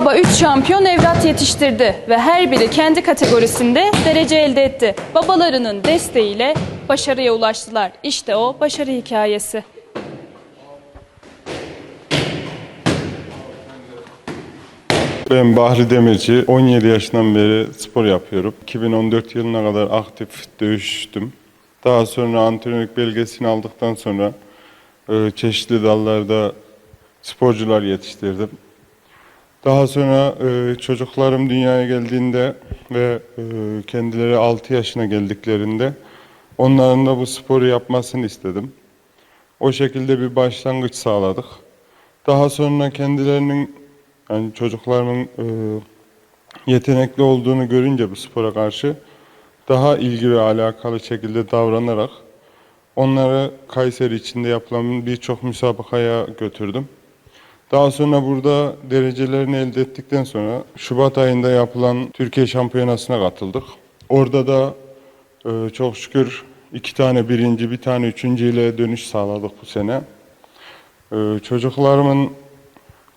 baba 3 şampiyon evlat yetiştirdi ve her biri kendi kategorisinde derece elde etti. Babalarının desteğiyle başarıya ulaştılar. İşte o başarı hikayesi. Ben Bahri Demirci. 17 yaşından beri spor yapıyorum. 2014 yılına kadar aktif dövüştüm. Daha sonra antrenörlük belgesini aldıktan sonra e, çeşitli dallarda sporcular yetiştirdim. Daha sonra e, çocuklarım dünyaya geldiğinde ve e, kendileri 6 yaşına geldiklerinde onların da bu sporu yapmasını istedim. O şekilde bir başlangıç sağladık. Daha sonra kendilerinin yani çocuklarımın e, yetenekli olduğunu görünce bu spora karşı daha ilgi ve alakalı şekilde davranarak onları Kayseri içinde yapılan birçok müsabakaya götürdüm. Daha sonra burada derecelerini elde ettikten sonra Şubat ayında yapılan Türkiye Şampiyonası'na katıldık. Orada da e, çok şükür iki tane birinci, bir tane üçüncü ile dönüş sağladık bu sene. E, çocuklarımın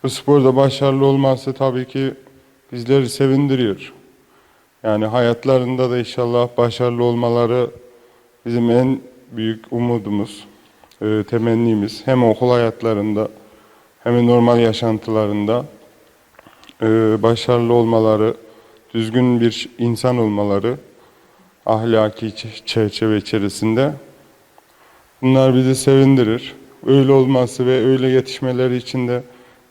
bu sporda başarılı olması tabii ki bizleri sevindiriyor. Yani hayatlarında da inşallah başarılı olmaları bizim en büyük umudumuz, e, temennimiz. Hem okul hayatlarında hem normal yaşantılarında e, başarılı olmaları, düzgün bir insan olmaları ahlaki çerçeve içerisinde bunlar bizi sevindirir. Öyle olması ve öyle yetişmeleri için de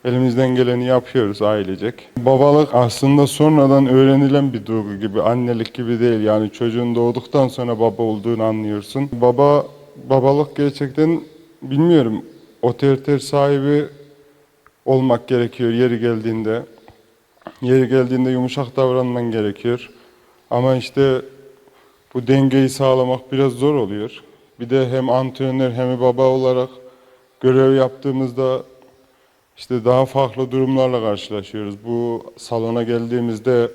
elimizden geleni yapıyoruz ailecek. Babalık aslında sonradan öğrenilen bir duygu gibi, annelik gibi değil. Yani çocuğun doğduktan sonra baba olduğunu anlıyorsun. Baba babalık gerçekten bilmiyorum. Otoriter sahibi olmak gerekiyor yeri geldiğinde. Yeri geldiğinde yumuşak davranman gerekiyor. Ama işte bu dengeyi sağlamak biraz zor oluyor. Bir de hem antrenör hem baba olarak görev yaptığımızda işte daha farklı durumlarla karşılaşıyoruz. Bu salona geldiğimizde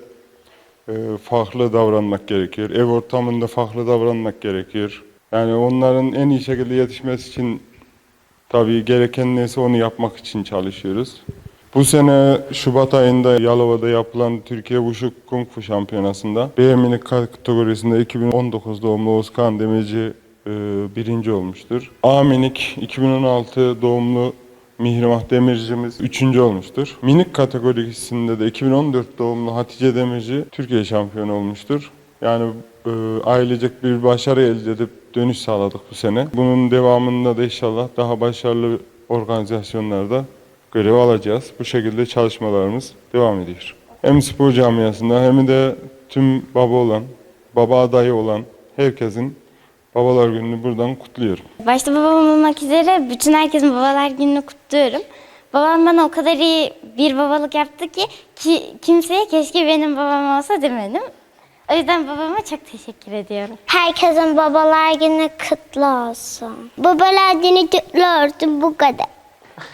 e, farklı davranmak gerekiyor. Ev ortamında farklı davranmak gerekiyor. Yani onların en iyi şekilde yetişmesi için tabii gereken neyse onu yapmak için çalışıyoruz. Bu sene Şubat ayında Yalova'da yapılan Türkiye Wushu Kung Fu Şampiyonası'nda B minik kategorisinde 2019 doğumlu Özkan Demirci e, birinci olmuştur. A minik 2016 doğumlu Mihrimah Demircimiz üçüncü olmuştur. Minik kategorisinde de 2014 doğumlu Hatice Demirci Türkiye şampiyonu olmuştur. Yani e, ailecek bir başarı elde edip dönüş sağladık bu sene. Bunun devamında da inşallah daha başarılı organizasyonlarda görev alacağız. Bu şekilde çalışmalarımız devam ediyor. Hem spor camiasında hem de tüm baba olan, baba adayı olan herkesin Babalar Günü'nü buradan kutluyorum. Başta babam olmak üzere bütün herkesin babalar gününü kutluyorum. Babam bana o kadar iyi bir babalık yaptı ki, ki kimseye keşke benim babam olsa demedim. O yüzden babama çok teşekkür ediyorum. Herkesin babalar günü kutlu olsun. Babalar günü kutlu olsun bu kadar.